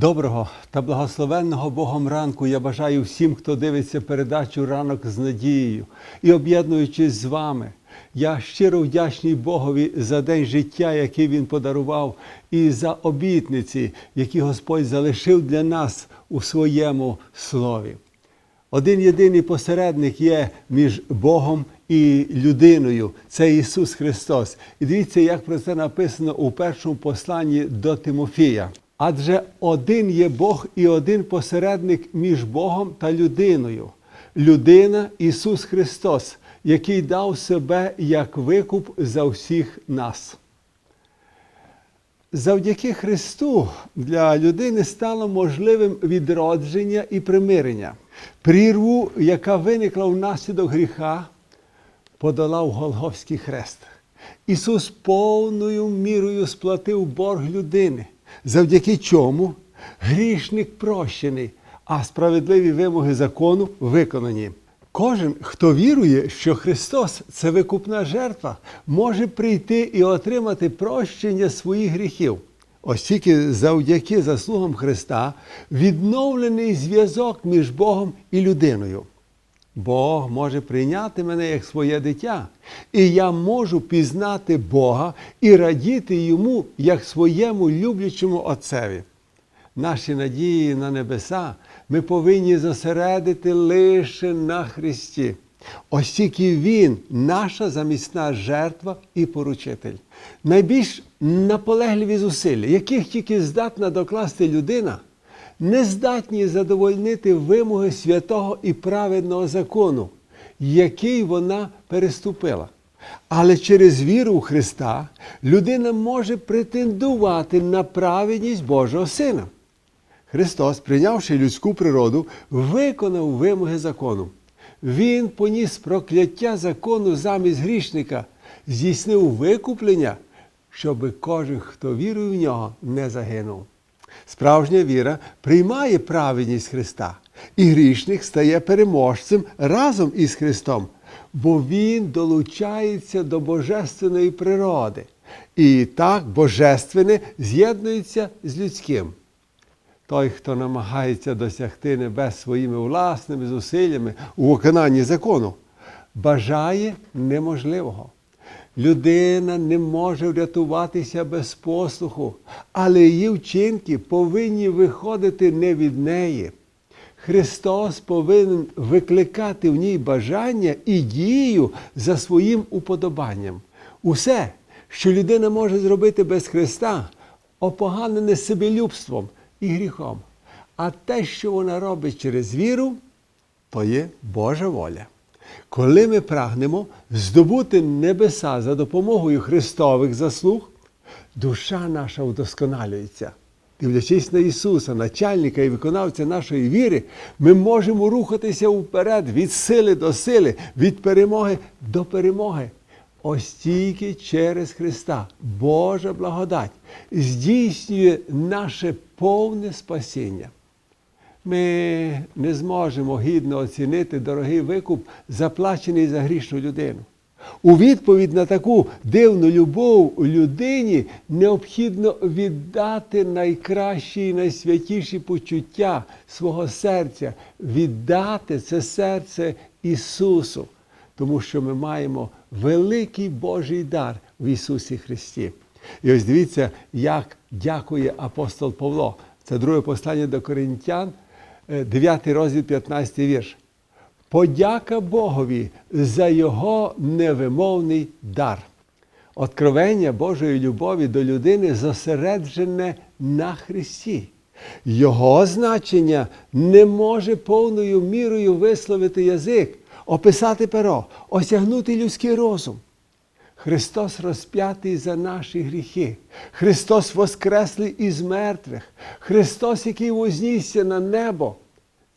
Доброго та благословенного Богом ранку я бажаю всім, хто дивиться передачу ранок з надією і об'єднуючись з вами. Я щиро вдячний Богові за день життя, який Він подарував, і за обітниці, які Господь залишив для нас у своєму слові. Один єдиний посередник є між Богом і людиною. Це Ісус Христос. І дивіться, як про це написано у першому посланні до Тимофія. Адже один є Бог і один посередник між Богом та людиною. Людина Ісус Христос, який дав себе як викуп за всіх нас. Завдяки Христу для людини стало можливим відродження і примирення. Прірву, яка виникла внаслідок гріха, подолав Голговський хрест. Ісус повною мірою сплатив борг людини, завдяки чому грішник прощений, а справедливі вимоги закону виконані. Кожен, хто вірує, що Христос це викупна жертва, може прийти і отримати прощення своїх гріхів. Ось тільки завдяки заслугам Христа відновлений зв'язок між Богом і людиною. Бог може прийняти мене як своє дитя, і я можу пізнати Бога і радіти йому як своєму люблячому Отцеві. Наші надії на небеса ми повинні зосередити лише на Христі. Ось тільки Він, наша замісна жертва і поручитель. Найбільш наполегливі зусилля, яких тільки здатна докласти людина, не здатні задовольнити вимоги святого і праведного закону, який вона переступила. Але через віру у Христа людина може претендувати на праведність Божого Сина. Христос, прийнявши людську природу, виконав вимоги закону. Він поніс прокляття закону замість грішника, здійснив викуплення, щоби кожен, хто вірує в нього, не загинув. Справжня віра приймає праведність Христа, і грішник стає переможцем разом із Христом, бо Він долучається до божественної природи. І так божественне з'єднується з людським. Той, хто намагається досягти небес своїми власними зусиллями у виконанні закону, бажає неможливого. Людина не може врятуватися без послуху, але її вчинки повинні виходити не від неї. Христос повинен викликати в ній бажання і дію за своїм уподобанням. Усе, що людина може зробити без Христа, опоганене себелюбством і гріхом. А те, що вона робить через віру, то є Божа воля. Коли ми прагнемо здобути небеса за допомогою Христових заслуг, душа наша вдосконалюється. Дивлячись на Ісуса, начальника і виконавця нашої віри, ми можемо рухатися вперед від сили до сили, від перемоги до перемоги. Ось тільки через Христа Божа благодать здійснює наше повне спасіння. Ми не зможемо гідно оцінити дорогий викуп, заплачений за грішну людину. У відповідь на таку дивну любов у людині необхідно віддати найкращі і найсвятіші почуття свого серця, віддати це серце Ісусу, тому що ми маємо великий Божий дар в Ісусі Христі. І ось дивіться, як дякує апостол Павло. Це друге послання до Коринтян, 9 розділ, 15 вірш. Подяка Богові за Його невимовний дар. Откровення Божої любові до людини зосереджене на Христі. Його значення не може повною мірою висловити язик, описати перо, осягнути людський розум. Христос розп'ятий за наші гріхи, Христос воскреслий із мертвих, Христос, який вознісся на небо.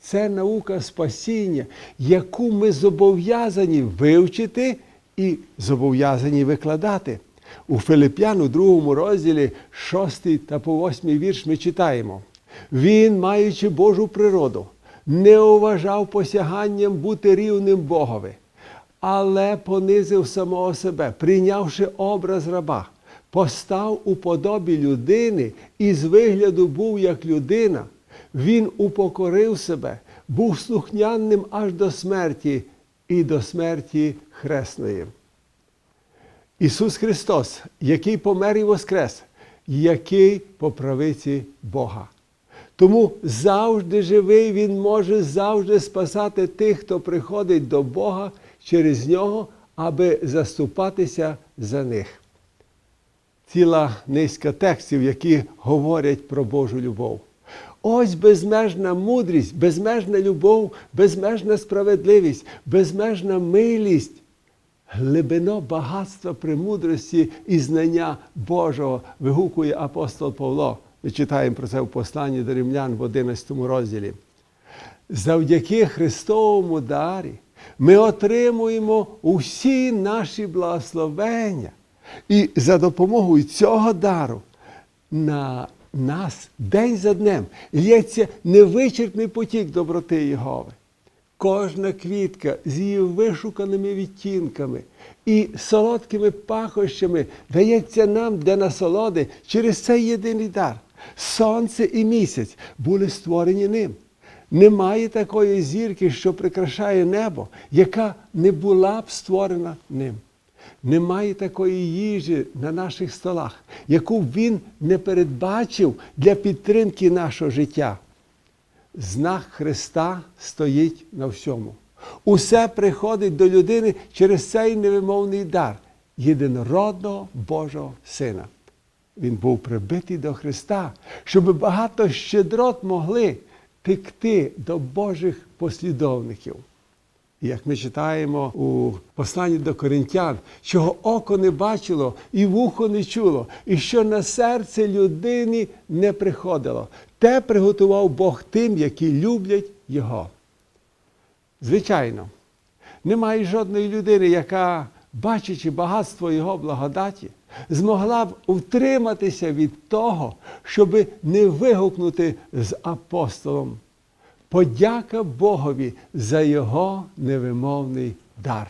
Це наука спасіння, яку ми зобов'язані вивчити і зобов'язані викладати. У Филип'ян у другому розділі 6 та по 8 вірш ми читаємо. Він, маючи Божу природу, не уважав посяганням бути рівним Богові, але понизив самого себе, прийнявши образ раба, постав у подобі людини і з вигляду був як людина. Він упокорив себе, був слухняним аж до смерті і до смерті хресної. Ісус Христос, який помер і воскрес, який по правиці Бога. Тому завжди живий Він може завжди спасати тих, хто приходить до Бога через нього, аби заступатися за них. Ціла низка текстів, які говорять про Божу любов. Ось безмежна мудрість, безмежна любов, безмежна справедливість, безмежна милість, глибино багатства премудрості і знання Божого, вигукує апостол Павло. Ми читаємо про це в посланні до римлян в 11 розділі. Завдяки Христовому дарі ми отримуємо усі наші благословення. І за допомогою цього дару на нас день за днем лється невичерпний потік доброти Єгови. Кожна квітка з її вишуканими відтінками і солодкими пахощами дається нам для насолоди через цей єдиний дар. Сонце і місяць були створені ним. Немає такої зірки, що прикрашає небо, яка не була б створена ним. Немає такої їжі на наших столах, яку він не передбачив для підтримки нашого життя. Знак Христа стоїть на всьому. Усе приходить до людини через цей невимовний дар єдинородного Божого Сина. Він був прибитий до Христа, щоб багато щедрот могли текти до Божих послідовників. Як ми читаємо у посланні до коринтян, чого око не бачило і вухо не чуло, і що на серце людини не приходило, те приготував Бог тим, які люблять Його. Звичайно, немає жодної людини, яка, бачачи багатство Його благодаті, змогла б утриматися від того, щоби не вигукнути з апостолом. Подяка Богові за Його невимовний дар.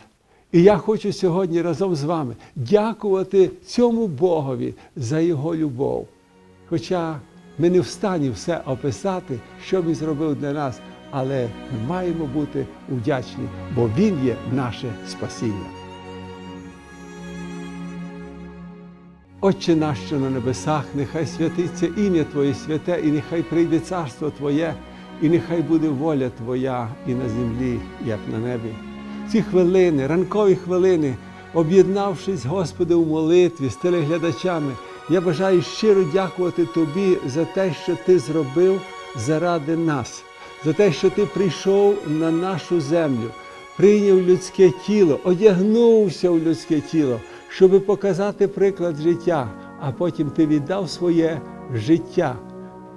І я хочу сьогодні разом з вами дякувати цьому Богові за Його любов. Хоча ми не встані все описати, що Він зробив для нас, але ми маємо бути вдячні, бо Він є наше спасіння. Отче наш, що на небесах, нехай святиться ім'я Твоє святе, і нехай прийде царство Твоє, і нехай буде воля Твоя і на землі, як на небі. Ці хвилини, ранкові хвилини, об'єднавшись, Господи, у молитві з телеглядачами, я бажаю щиро дякувати Тобі за те, що Ти зробив заради нас, за те, що Ти прийшов на нашу землю, прийняв людське тіло, одягнувся в людське тіло, щоби показати приклад життя, а потім Ти віддав своє життя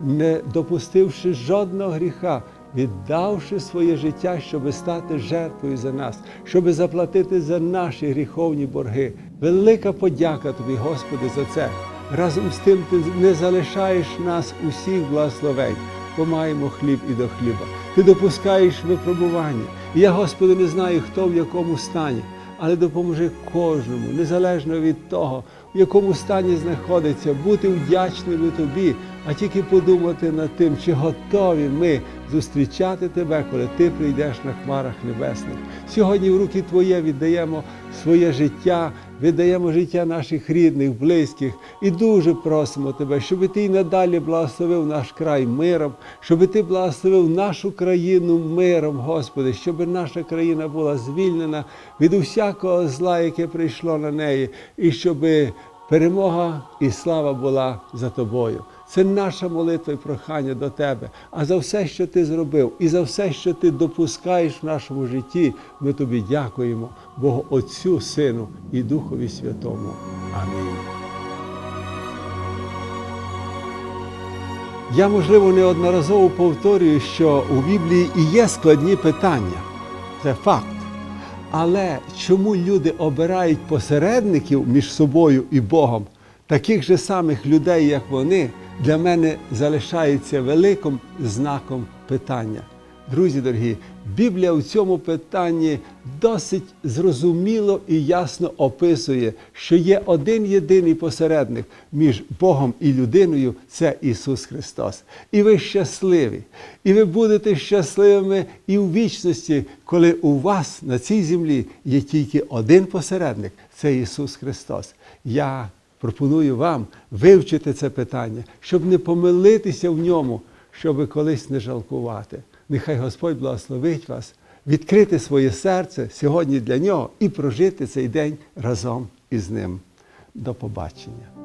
не допустивши жодного гріха, віддавши своє життя, щоб стати жертвою за нас, щоб заплатити за наші гріховні борги. Велика подяка тобі, Господи, за це. Разом з тим ти не залишаєш нас усіх благословень, бо маємо хліб і до хліба. Ти допускаєш випробування. І я, Господи, не знаю, хто в якому стані, але допоможи кожному, незалежно від того, в якому стані знаходиться, бути вдячними тобі, а тільки подумати над тим, чи готові ми зустрічати тебе, коли ти прийдеш на хмарах небесних. Сьогодні в руки Твоє віддаємо своє життя, віддаємо життя наших рідних, близьких і дуже просимо Тебе, щоб Ти й надалі благословив наш край миром, щоб Ти благословив нашу країну миром, Господи, щоб наша країна була звільнена від усякого зла, яке прийшло на неї, і щоб перемога і слава була за тобою. Це наша молитва і прохання до тебе. А за все, що ти зробив, і за все, що ти допускаєш в нашому житті, ми тобі дякуємо, Богу Отцю, Сину і Духові Святому. Амінь. Я, можливо, неодноразово повторюю, що у Біблії і є складні питання. Це факт. Але чому люди обирають посередників між собою і Богом, таких же самих людей, як вони, для мене залишається великим знаком питання. Друзі дорогі, Біблія у цьому питанні досить зрозуміло і ясно описує, що є один єдиний посередник між Богом і людиною це Ісус Христос. І ви щасливі, і ви будете щасливими і у вічності, коли у вас на цій землі є тільки один посередник це Ісус Христос. Я пропоную вам вивчити це питання, щоб не помилитися в ньому, щоб колись не жалкувати. Нехай Господь благословить вас, відкрити своє серце сьогодні для нього і прожити цей день разом із ним. До побачення.